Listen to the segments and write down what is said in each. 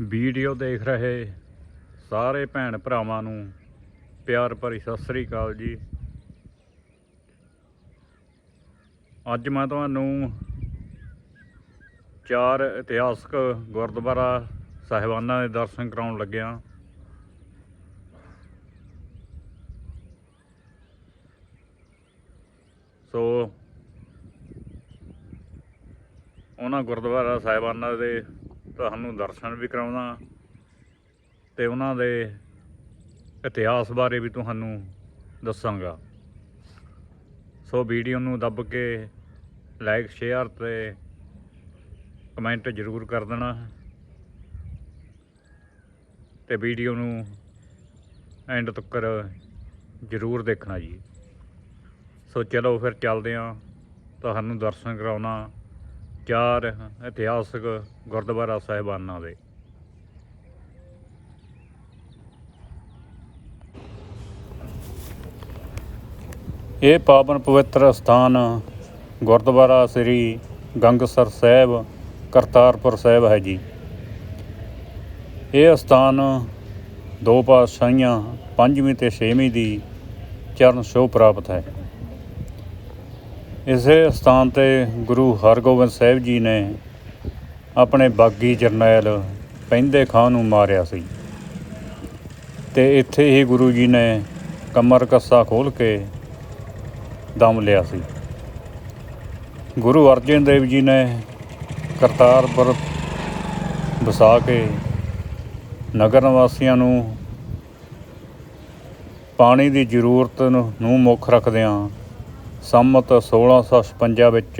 Video ਦੇਖ ਰਹੇ ਸਾਰੇ ਭੈਣ ਭਰਾਵਾਂ ਨੂੰ ਪਿਆਰ ਭਰੀ ਸਤਿ ਸ੍ਰੀ ਅਕਾਲ ਜੀ। ਅੱਜ ਮੈਂ ਤੁਹਾਨੂੰ ਚਾਰ ਇਤਿਹਾਸਕ ਗੁਰਦੁਆਰਾ ਸਾਹਿਬਾਨਾਂ ਦੇ ਦਰਸ਼ਨ ਕਰਾਉਣ ਲੱਗਿਆ। ਸੋ, ਉਹਨਾਂ ਗੁਰਦੁਆਰਾ ਸਾਹਿਬਾਨਾਂ ਦੇ ਤੁਹਾਨੂੰ ਦਰਸ਼ਨ ਵੀ ਕਰਾਉਣਾ ਤੇ ਉਹਨਾਂ ਦੇ ਇਤਿਹਾਸ ਬਾਰੇ ਵੀ ਤੁਹਾਨੂੰ ਦੱਸਾਂਗਾ। ਸੋ ਵੀਡੀਓ ਨੂੰ ਦੱਬ ਕੇ ਲਾਈਕ ਸ਼ੇਅਰ ਤੇ ਕਮੈਂਟ ਜ਼ਰੂਰ ਕਰ ਦੇਣਾ ਤੇ ਵੀਡੀਓ ਨੂੰ ਐਂਡ ਤੱਕ ਜ਼ਰੂਰ ਦੇਖਣਾ ਜੀ। ਸੋ ਚਲੋ ਫਿਰ ਚੱਲਦੇ ਹਾਂ। ਤੁਹਾਨੂੰ ਦਰਸ਼ਨ ਕਰਾਉਣਾ। ਚਾਰ ਇਤਿਹਾਸਕ ਗੁਰਦੁਆਰਾ ਸਾਹਿਬਾਨਾਂ ਦੇ। ਇਹ ਪਾਵਨ ਪਵਿੱਤਰ ਸਥਾਨ ਗੁਰਦੁਆਰਾ ਸ੍ਰੀ ਗੰਗਸਰ ਸਾਹਿਬ, ਕਰਤਾਰਪੁਰ ਸਾਹਿਬ ਹੈ ਜੀ। ਇਹ ਸਥਾਨ ਦੋ ਪਾਤਸ਼ਾਹੀਆਂ, ਪੰਜਵੀਂ ਤੇ ਛੇਵੀਂ ਦੀ ਚਰਨ ਛੋਹ ਪ੍ਰਾਪਤ ਹੈ। ਇਸੇ ਸਥਾਨ ਤੇ ਗੁਰੂ ਹਰਗੋਬਿੰਦ ਸਾਹਿਬ ਜੀ ਨੇ ਆਪਣੇ ਬਾਗੀ ਜਰਨੈਲ ਪੈਂਦੇ ਖਾਂ ਨੂੰ ਮਾਰਿਆ ਸੀ। ਤੇ ਇੱਥੇ ਹੀ ਗੁਰੂ ਜੀ ਨੇ ਕਮਰ ਕੱਸਾ ਖੋਲ ਕੇ ਦਮ ਲਿਆ ਸੀ। ਗੁਰੂ ਅਰਜਨ ਦੇਵ ਜੀ ਨੇ ਕਰਤਾਰਪੁਰ ਵਸਾ ਕੇ ਨਗਰ ਨਿਵਾਸੀਆਂ ਨੂੰ ਪਾਣੀ ਦੀ ਜ਼ਰੂਰਤ ਨੂੰ ਮੁੱਖ ਰੱਖਦਿਆਂ ਸੰਮਤ 1656 ਵਿੱਚ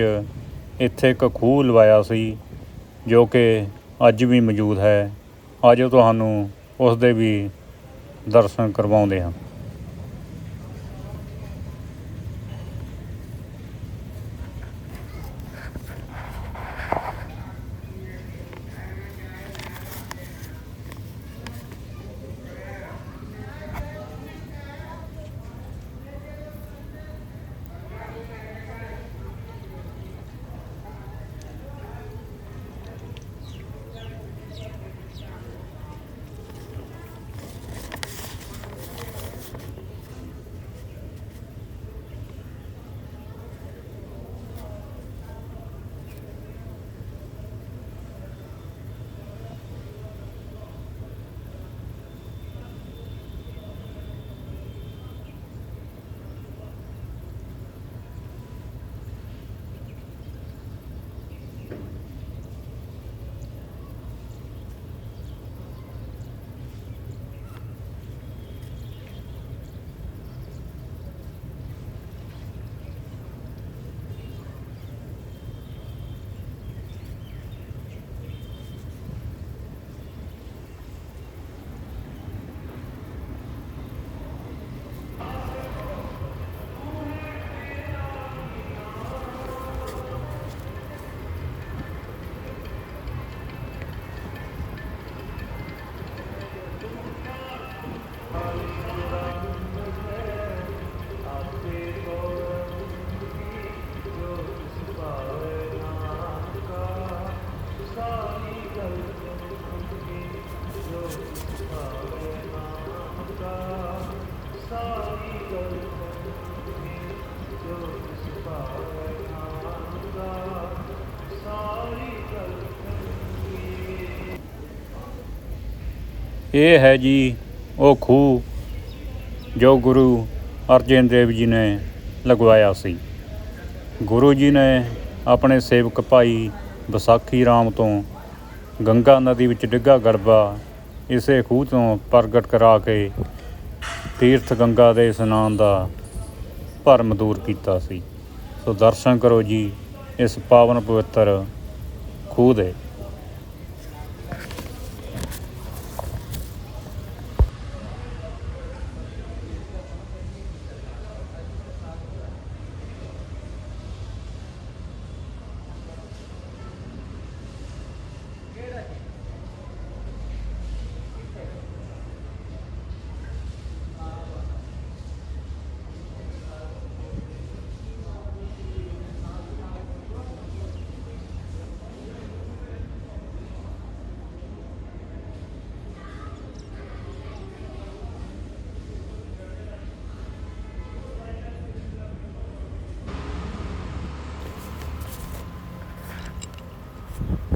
ਇੱਥੇ ਇੱਕ ਖੂਹ ਲਵਾਇਆ ਸੀ, ਜੋ ਕਿ ਅੱਜ ਵੀ ਮੌਜੂਦ ਹੈ। ਅੱਜ ਤੁਹਾਨੂੰ ਉਸ ਦੇ ਵੀ ਦਰਸ਼ਨ ਕਰਵਾਉਂਦੇ ਹਾਂ। ਇਹ ਹੈ ਜੀ ਉਹ ਖੂਹ ਜੋ ਗੁਰੂ ਅਰਜਨ ਦੇਵ ਜੀ ਨੇ ਲਗਵਾਇਆ ਸੀ। ਗੁਰੂ ਜੀ ਨੇ ਆਪਣੇ ਸੇਵਕ ਭਾਈ ਵਿਸਾਖੀ ਰਾਮ ਤੋਂ ਗੰਗਾ ਨਦੀ ਵਿੱਚ ਡਿੱਗਾ ਗੜਬਾ ਇਸੇ ਖੂਹ ਤੋਂ ਪ੍ਰਗਟ ਕਰਾ ਕੇ ਤੀਰਥ ਗੰਗਾ ਦੇ ਇਸ਼ਨਾਨ ਦਾ ਭਰਮ ਦੂਰ ਕੀਤਾ ਸੀ। ਸੋ ਦਰਸ਼ਨ ਕਰੋ ਜੀ ਇਸ ਪਾਵਨ ਪਵਿੱਤਰ ਖੂਹ ਦੇ।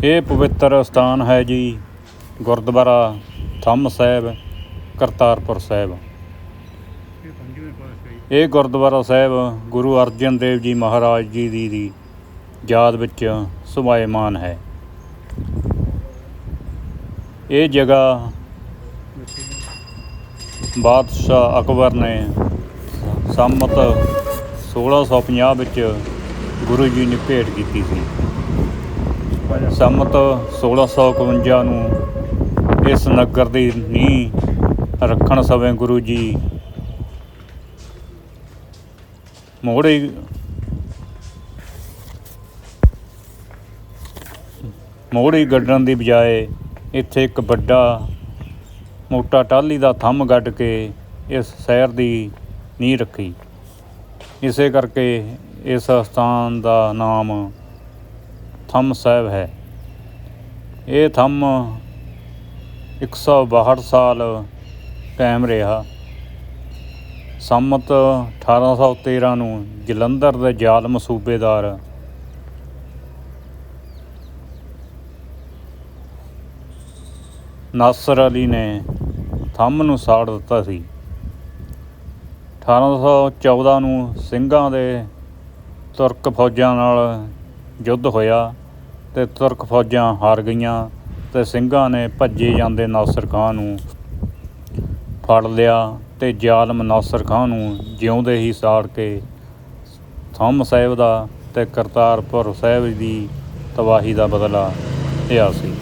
ਇਹ ਪਵਿੱਤਰ ਸਥਾਨ ਹੈ ਜੀ, ਗੁਰਦੁਆਰਾ ਥੰਮ ਸਾਹਿਬ, ਕਰਤਾਰਪੁਰ ਸਾਹਿਬ। ਇਹ ਗੁਰਦੁਆਰਾ ਸਾਹਿਬ ਗੁਰੂ ਅਰਜਨ ਦੇਵ ਜੀ ਮਹਾਰਾਜ ਜੀ ਦੀ ਦੀ ਯਾਦ ਵਿੱਚ ਸੁਭਾਇਮਾਨ ਹੈ। ਇਹ ਜਗ੍ਹਾ ਬਾਦਸ਼ਾਹ ਅਕਬਰ ਨੇ ਸੰਮਤ 1650 ਵਿੱਚ ਗੁਰੂ ਜੀ ਨੇ ਭੇਟ ਕੀਤੀ ਸੀ। ਸੰਮਤ 1651 ਨੂੰ ਇਸ ਨਗਰ ਦੀ ਨੀਂਹ ਰੱਖਣ ਸਮੇਂ ਗੁਰੂ ਜੀ ਮੋੜੇ ਮੋੜੀ ਗੱਡਣ ਦੀ ਬਜਾਏ ਇੱਥੇ ਇੱਕ ਵੱਡਾ ਮੋਟਾ ਟਾਹਲੀ ਦਾ ਥੰਮ ਗੱਡ ਕੇ ਇਸ ਸ਼ਹਿਰ ਦੀ ਨੀਂਹ ਰੱਖੀ। ਇਸੇ ਕਰਕੇ ਇਸ ਸਥਾਨ ਦਾ ਨਾਮ ਥੰਮ ਸਾਹਿਬ ਹੈ। ਇਹ ਥੰਮ 162 ਸਾਲ ਕਾਇਮ ਰਿਹਾ। ਸੰਮਤ 1813 ਨੂੰ ਜਲੰਧਰ ਦੇ ਜ਼ਾਲਮ ਸੂਬੇਦਾਰ ਨਾਸਰ ਅਲੀ ਨੇ ਥੰਮ ਨੂੰ ਸਾੜ ਦਿੱਤਾ ਸੀ। 1814 ਨੂੰ ਸਿੰਘਾਂ ਦੇ ਤੁਰਕ ਫੌਜਾਂ ਨਾਲ ਯੁੱਧ ਹੋਇਆ ਤੇ ਤੁਰਕ ਫੌਜਾਂ ਹਾਰ ਗਈਆਂ ਤੇ ਸਿੰਘਾਂ ਨੇ ਭੱਜੇ ਜਾਂਦੇ ਨਾਸਰ ਖਾਨ ਨੂੰ ਫੜ ਲਿਆ ਤੇ ਜ਼ਾਲਮ ਨਾਸਰ ਖਾਨ ਨੂੰ ਜਿਉਂਦੇ ਹੀ ਸਾੜ ਕੇ ਥੰਮ ਸਾਹਿਬ ਦਾ ਤੇ ਕਰਤਾਰਪੁਰ ਸਾਹਿਬ ਦੀ ਤਬਾਹੀ ਦਾ ਬਦਲਾ ਲਿਆ ਸੀ।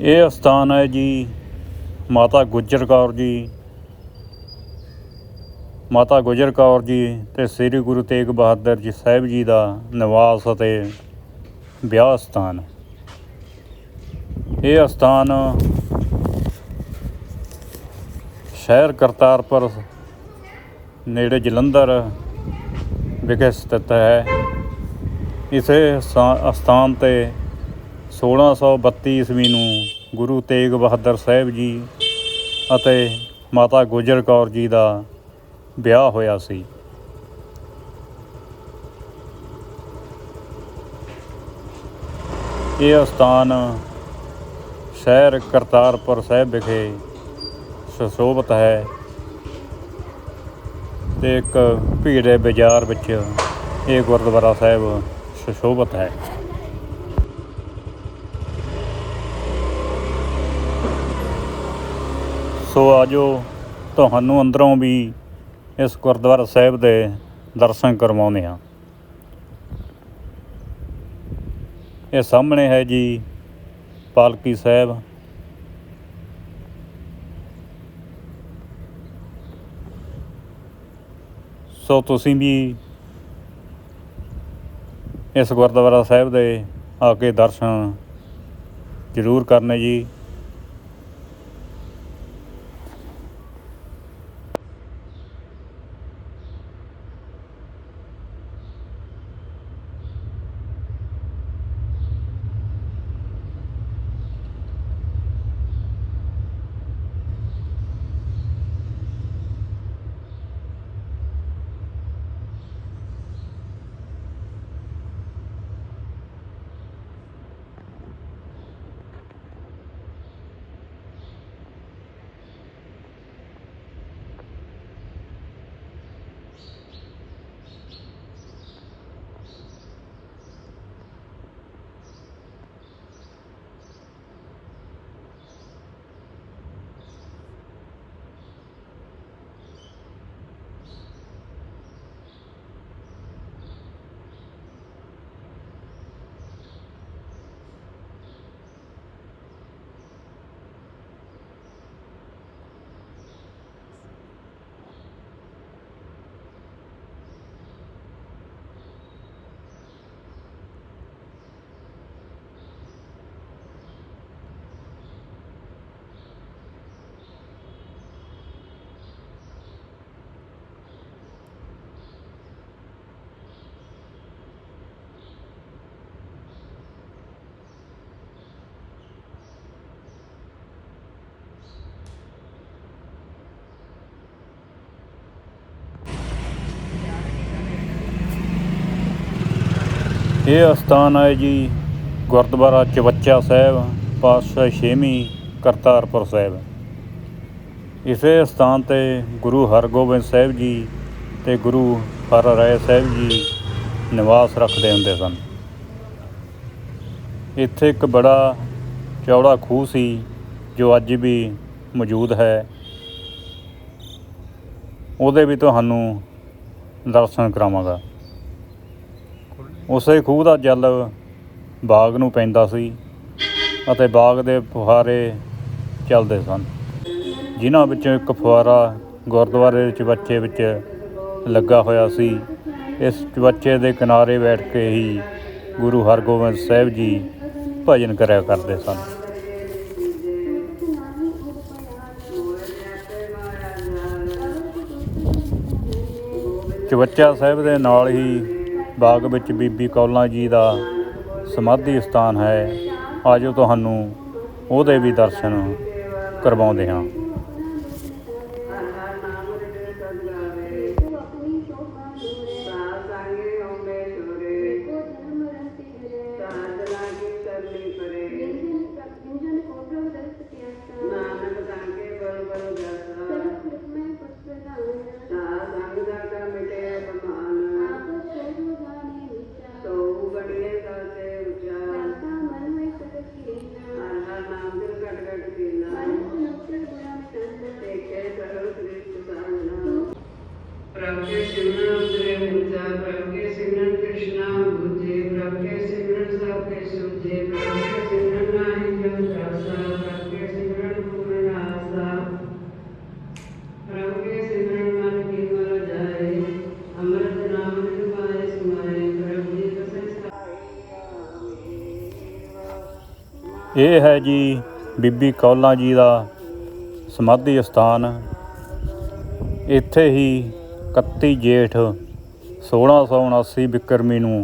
ਇਹ ਅਸਥਾਨ ਹੈ ਜੀ ਮਾਤਾ ਗੁਜਰ ਕੌਰ ਜੀ। ਮਾਤਾ ਗੁਜਰ ਕੌਰ ਜੀ ਤੇ ਸ੍ਰੀ ਗੁਰੂ ਤੇਗ ਬਹਾਦਰ ਜੀ ਸਾਹਿਬ ਜੀ ਦਾ ਨਿਵਾਸ ਅਤੇ ਵਿਆਹ ਸਥਾਨ ਇਹ ਅਸਥਾਨ ਸ਼ਹਿਰ ਕਰਤਾਰਪੁਰ ਨੇੜੇ ਜਲੰਧਰ ਵਿਖੇ ਸਥਿਤ ਹੈ। ਇਸੇ ਸਥਾ- ਅਸਥਾਨ ਤੇ 1632 ਈਸਵੀ ਨੂੰ ਗੁਰੂ ਤੇਗ ਬਹਾਦਰ ਸਾਹਿਬ ਜੀ ਅਤੇ ਮਾਤਾ ਗੁਜਰ ਕੌਰ ਜੀ ਦਾ ਵਿਆਹ ਹੋਇਆ ਸੀ। ਇਹ ਅਸਥਾਨ ਸ਼ਹਿਰ ਕਰਤਾਰਪੁਰ ਸਾਹਿਬ ਵਿਖੇ ਸੁਸ਼ੋਭਿਤ ਹੈ ਤੇ ਇੱਕ ਭੀੜੇ ਬਾਜ਼ਾਰ ਵਿੱਚ ਇਹ ਗੁਰਦੁਆਰਾ ਸਾਹਿਬ ਸੁਸ਼ੋਭਿਤ ਹੈ। ਸੋ ਆਜੋ ਤੁਹਾਨੂੰ ਅੰਦਰੋਂ ਵੀ ਇਸ ਗੁਰਦੁਆਰਾ ਸਾਹਿਬ ਦੇ ਦਰਸ਼ਨ ਕਰਵਾਉਂਦੇ ਹਾਂ। ਇਹ ਸਾਹਮਣੇ ਹੈ ਜੀ ਪਾਲਕੀ ਸਾਹਿਬ। ਸੋ ਤੁਸੀਂ ਵੀ ਇਸ ਗੁਰਦੁਆਰਾ ਸਾਹਿਬ ਦੇ ਆ ਕੇ ਦਰਸ਼ਨ ਜ਼ਰੂਰ ਕਰਨੇ ਜੀ। ਇਹ ਅਸਥਾਨ ਹੈ ਜੀ ਗੁਰਦੁਆਰਾ ਚਵੱਚਾ ਸਾਹਿਬ, ਪਾਤਸ਼ਾਹ ਛੇਵੀਂ ਕਰਤਾਰਪੁਰ ਸਾਹਿਬ। ਇਸੇ ਅਸਥਾਨ ਤੇ ਗੁਰੂ ਹਰਗੋਬਿੰਦ ਸਾਹਿਬ ਜੀ ਤੇ ਗੁਰੂ ਹਰ ਰਾਏ ਸਾਹਿਬ ਜੀ ਨਿਵਾਸ ਰੱਖਦੇ ਹੁੰਦੇ ਸਨ। ਇੱਥੇ ਇੱਕ ਬੜਾ ਚੌੜਾ ਖੂਹ ਸੀ, ਜੋ ਅੱਜ ਵੀ ਮੌਜੂਦ ਹੈ। ਉਹਦੇ ਵੀ ਤੁਹਾਨੂੰ ਦਰਸ਼ਨ ਕਰਾਵਾਂਗਾ। ਉਸੇ ਖੂਹ ਦਾ ਜਲ ਬਾਗ ਨੂੰ ਪੈਂਦਾ ਸੀ ਅਤੇ ਬਾਗ ਦੇ ਫੁਹਾਰੇ ਚੱਲਦੇ ਸਨ। ਜਿਨ੍ਹਾਂ ਵਿੱਚੋਂ ਇੱਕ ਫੁਹਾਰਾ ਗੁਰਦੁਆਰੇ ਦੇ ਚਵੱਚੇ ਵਿੱਚ ਲੱਗਾ ਹੋਇਆ ਸੀ। ਇਸ ਚਵੱਚੇ ਦੇ ਕਿਨਾਰੇ ਬੈਠ ਕੇ ਹੀ ਗੁਰੂ ਹਰਗੋਬਿੰਦ ਸਾਹਿਬ ਜੀ ਭਜਨ ਕਰਿਆ ਕਰਦੇ ਸਨ। ਚਵੱਚਾ ਸਾਹਿਬ ਦੇ ਨਾਲ ਹੀ ਬਾਗ ਵਿੱਚ ਬੀਬੀ ਕੌਲਾਂ ਜੀ ਦਾ ਸਮਾਧੀ ਸਥਾਨ ਹੈ, ਆਜੋ ਤੁਹਾਨੂੰ ਉਹਦੇ ਵੀ ਦਰਸ਼ਨ ਕਰਵਾਉਂਦੇ ਹਾਂ। ਇਹ ਹੈ ਜੀ ਬੀਬੀ ਕੌਲਾਂ ਜੀ ਦਾ ਸਮਾਧੀ ਸਥਾਨ ਇੱਥੇ ਹੀ 31 ਜੇਠ 1679 ਬਿਕਰਮੀ ਨੂੰ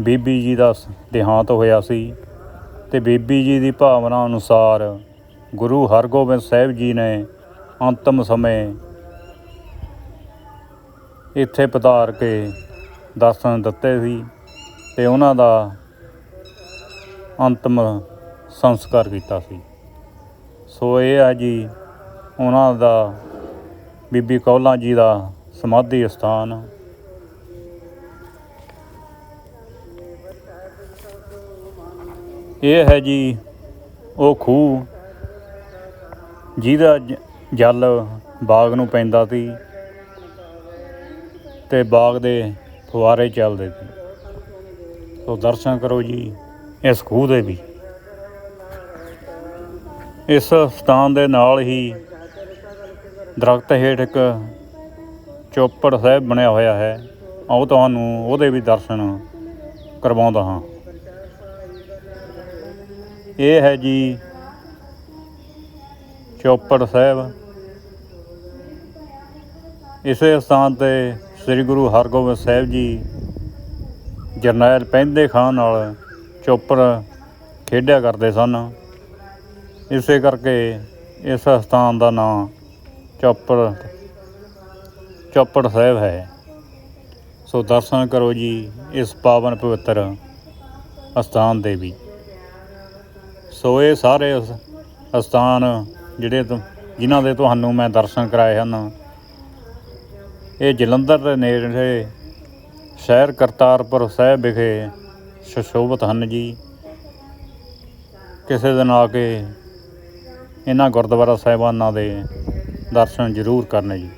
ਬੀਬੀ ਜੀ ਦਾ ਸ- ਦੇਹਾਂਤ ਹੋਇਆ ਸੀ ਤੇ ਬੀਬੀ ਜੀ ਦੀ ਭਾਵਨਾ ਅਨੁਸਾਰ ਗੁਰੂ ਹਰਗੋਬਿੰਦ ਸਾਹਿਬ ਜੀ ਨੇ ਅੰਤਮ ਸਮੇਂ ਇੱਥੇ ਪਧਾਰ ਕੇ ਦਰਸ਼ਨ ਦਿੱਤੇ ਸੀ ਤੇ ਉਹਨਾਂ ਦਾ ਅੰਤਮ ਸੰਸਕਾਰ ਕੀਤਾ ਸੀ। ਸੋ ਇਹ ਹੈ ਜੀ ਉਹਨਾਂ ਦਾ ਬੀਬੀ ਕੌਲਾਂ ਜੀ ਦਾ ਸਮਾਧੀ ਸਥਾਨ ਇਹ ਹੈ ਜੀ ਉਹ ਖੂਹ ਜਿਹਦਾ ਜ- ਜਲ ਬਾਗ ਨੂੰ ਪੈਂਦਾ ਸੀ ਤੇ ਬਾਗ ਦੇ ਫੁਆਰੇ ਚੱਲਦੇ ਸੀ। ਸੋ ਦਰਸ਼ਨ ਕਰੋ ਜੀ ਇਸ ਖੂਹ ਦੇ ਵੀ ਇਸ ਸਥਾਨ ਦੇ ਨਾਲ ਹੀ ਦਰਖਤ ਹੇਠ ਇੱਕ ਚੋਪੜ ਸਾਹਿਬ ਬਣਿਆ ਹੋਇਆ ਹੈ। ਆਓ ਤੁਹਾਨੂੰ ਉਹਦੇ ਵੀ ਦਰਸ਼ਨ ਕਰਵਾਉਂਦਾ ਹਾਂ। ਇਹ ਹੈ ਜੀ ਚੌਪੜ ਸਾਹਿਬ। ਇਸੇ ਸਥਾਨ ਤੇ ਸ੍ਰੀ ਗੁਰੂ ਹਰਗੋਬਿੰਦ ਸਾਹਿਬ ਜੀ ਜਰਨੈਲ ਪਹਿੰਦੇ ਖਾਨ ਨਾਲ ਚੌਪੜ ਖੇਡਿਆ ਕਰਦੇ ਸਨ। ਇਸੇ ਕਰਕੇ ਇਸ ਸਥਾਨ ਦਾ ਨਾਮ ਚੌਪੜ ਚੌਪੜ ਸਾਹਿਬ ਹੈ। ਸੋ ਦਰਸ਼ਨ ਕਰੋ ਜੀ ਇਸ ਪਾਵਨ ਪਵਿੱਤਰ ਅਸਥਾਨ ਦੇ ਵੀ। ਸੋ ਇਹ ਸਾਰੇ ਅਸ- ਅਸਥਾਨ ਜਿਹੜੇ ਜਿਨ੍ਹਾਂ ਦੇ ਤੁਹਾਨੂੰ ਮੈਂ ਦਰਸ਼ਨ ਕਰਾਏ ਹਨ, ਇਹ ਜਲੰਧਰ ਦੇ ਨੇੜੇ ਸ਼ਹਿਰ ਕਰਤਾਰਪੁਰ ਸਾਹਿਬ ਵਿਖੇ ਸੁਸ਼ੋਭਿਤ ਹਨ ਜੀ। ਕਿਸੇ ਦਿਨ ਆ ਕੇ ਇਹਨਾਂ ਗੁਰਦੁਆਰਾ ਸਾਹਿਬਾਨਾਂ ਦੇ ਦਰਸ਼ਨ ਜ਼ਰੂਰ ਕਰਨੇ ਜੀ।